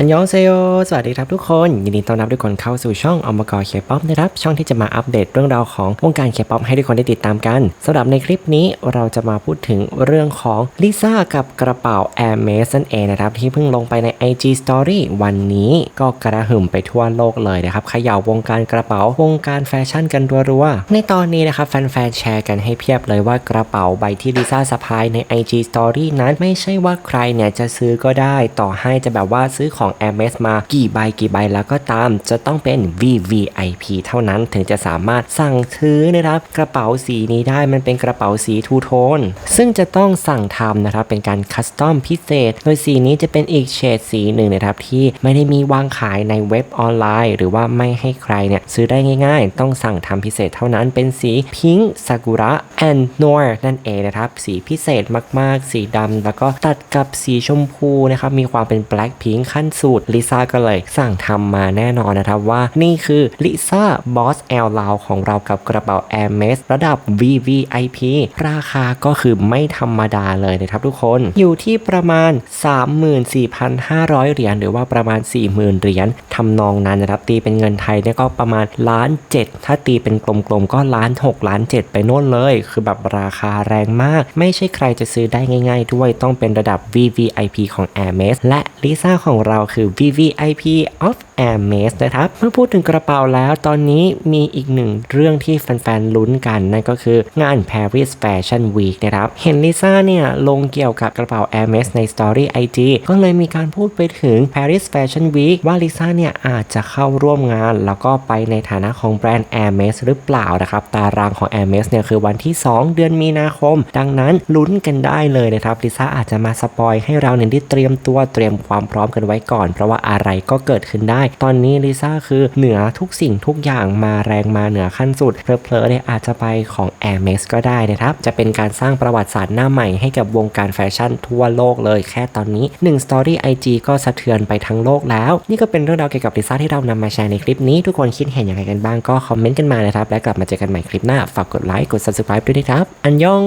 อันยองเซโยสวัสดีครับทุกคน ยินดีต้อนรับทุกคนเข้าสู่ช่องอมกรเคป๊อปนะครับ ช่องที่จะมาอัปเดตเรื่องราวของวงการเคป๊อปให้ทุกคนได้ติดตามกันสำหรับในคลิปนี้เราจะมาพูดถึงเรื่องของลิซ่ากับกระเป๋า Air m e s นั่นเองนะครับ ที่เพิ่งลงไปใน IG Story วันนี้ก็กระหึ่มไปทั่วโลกเลยนะครับเขย่าวงการกระเป๋าวงการแฟชั่นกันรัวๆในตอนนี้นะครับแฟนๆแชร์กันให้เพียบเลยว่ากระเป๋าใบที่ลิซ่าสะพายใน IG Story นั้นไม่ใช่ว่าใครเนี่ยจะซื้อก็ได้ต่อให้จะแบบว่าซื้อของ Air m e s มากี่ใบกี่ใบแล้วก็ตาม จะต้องเป็น VVIP เท่านั้นถึงจะสามารถสั่งซื้อนะครับกระเป๋าสีนี้ได้มันเป็นกระเป๋าสีทูโทนซึ่งจะต้องสั่งทำนะครับเป็นการคัสตอมพิเศษ โดยสีนี้จะเป็นอีกเฉดสีหนึ่งนะครับที่ไม่ได้มีวางขายในเว็บออนไลน์ หรือว่าไม่ให้ใครเนี่ยซื้อได้ง่ายๆ ต้องสั่งทำพิเศษเท่านั้นเป็นสีพิงค์ซากุระแอนนอร์นั่นเองนะครับ สีพิเศษมากๆ สีดำแล้วก็ตัดกับสีชมพูนะครับมีความเป็นแบล็คพิงค์ขั้นสุดลิซ่าก็เลยสั่งทำมาแน่นอนนะครับว่านี่คือลิซ่าบอสแอลลาวของเรากับกระเป๋า Air m e s ระดับ VVIP ราคาก็คือไม่ธรรมดาเลยนะครับทุกคนอยู่ที่ประมาณ 34,500 เหรียญหรือว่าประมาณ 40,000 เหรียญทำนองนั้นนะครับตีเป็นเงินไทยเนี่ยก็ประมาณล้านเจ็ดถ้าตีเป็นกลมๆก็ล้าน6ล้าน7 ไปโน่นเลย คือแบบราคาแรงมาก ไม่ใช่ใครจะซื้อได้ง่าย ๆ ด้วยต้องเป็นระดับ VVIP ของ Air m e s และลิซ่าของเราคือ VVIP of Air m e s นะครับ เมื่อพูดถึงกระเป๋าแล้วตอนนี้มีอีกหนึ่งเรื่องที่แฟนๆลุ้นกัน นั่นก็คืองาน Paris Fashion Week นะครับ เห็นลิซ่าเนี่ยลงเกี่ยวกับกระเป๋า Air m e s ใน Story IG ก็เลยมีการพูดไปถึง Paris Fashion Week ว่าลิซ่าเนี่ยอาจจะเข้าร่วมงาน แล้วก็ไปในฐานะของแบรนด์ Air m e s หรือเปล่านะครับ ตารางของ Air m e s เนี่ยคือวันที่ 2 เดือนมีนาคม ดังนั้นลุ้นกันได้เลยนะครับลิซ่าอาจจะมาสปอยให้เราเนี่ยได้เตรียมตัวเตรียมความพร้อมกันไว้ก่อน เพราะว่าอะไรก็เกิดขึ้นได้ ตอนนี้ลิซ่าคือเหนือทุกสิ่งทุกอย่างมาแรงมาเหนือขั้นสุดเพลอๆเนี่ยอาจจะไปของ Air m e s ก็ได้นะครับ จะเป็นการสร้างประวัติศาสตร์หน้าใหม่ให้กับวงการแฟชั่นทั่วโลกเลยแค่ตอนนี้1 Story IG ก็สะเทือนไปทั้งโลกแล้ว นี่ก็เป็นเรื่องราวเกี่ยวกับลิซ่าที่เรานำมาแชร์ในคลิปนี้ ทุกคนคิดเห็นอย่างไรกันบ้างก็คอมเมนต์กันมานะครับ และกลับมาเจอกันใหม่คลิปหน้า ฝากกดไลค์ กด subscribe ด้วยนะครับ อันยอง